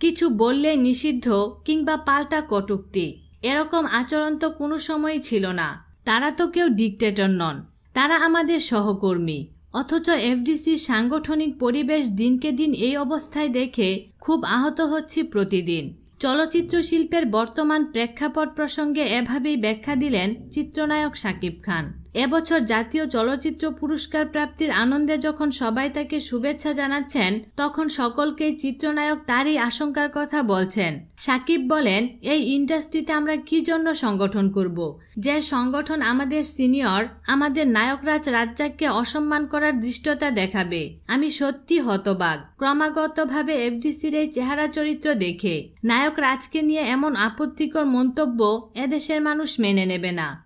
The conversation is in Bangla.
কিছু বললে নিষিদ্ধ কিংবা পাল্টা কটুক্তি। এরকম আচরণ তো কোনো সময়ই ছিল না। তারা তো কেউ ডিকটেটর নন। তারা আমাদের সহকর্মী। অথচ এফডিসির সাংগঠনিক পরিবেশ দিনকে দিন এই অবস্থায় দেখে খুব আহত হচ্ছি প্রতিদিন। চলচ্চিত্র শিল্পের বর্তমান প্রেক্ষাপট প্রসঙ্গে এভাবেই ব্যাখ্যা দিলেন চিত্রনায়ক শাকিব খান। এবছর জাতীয় চলচ্চিত্র পুরস্কার প্রাপ্তির আনন্দে যখন সবাই তাকে শুভেচ্ছা জানাচ্ছেন, তখন সকলকেই চিত্রনায়ক তারই আশঙ্কার কথা বলছেন। সাকিব বলেন, এই ইন্ডাস্ট্রিতে আমরা কি জন্য সংগঠন করব? যে সংগঠন আমাদের সিনিয়র, আমাদের নায়করাজ রাজ্জাককে অসম্মান করার দৃষ্টতা দেখাবে। আমি সত্যি হতবাক। ক্রমাগতভাবে এফডিসির এই চেহারা চরিত্র দেখে। নায়ক রাজকে নিয়ে এমন আপত্তিকর মন্তব্য এদেশের মানুষ মেনে নেবে না।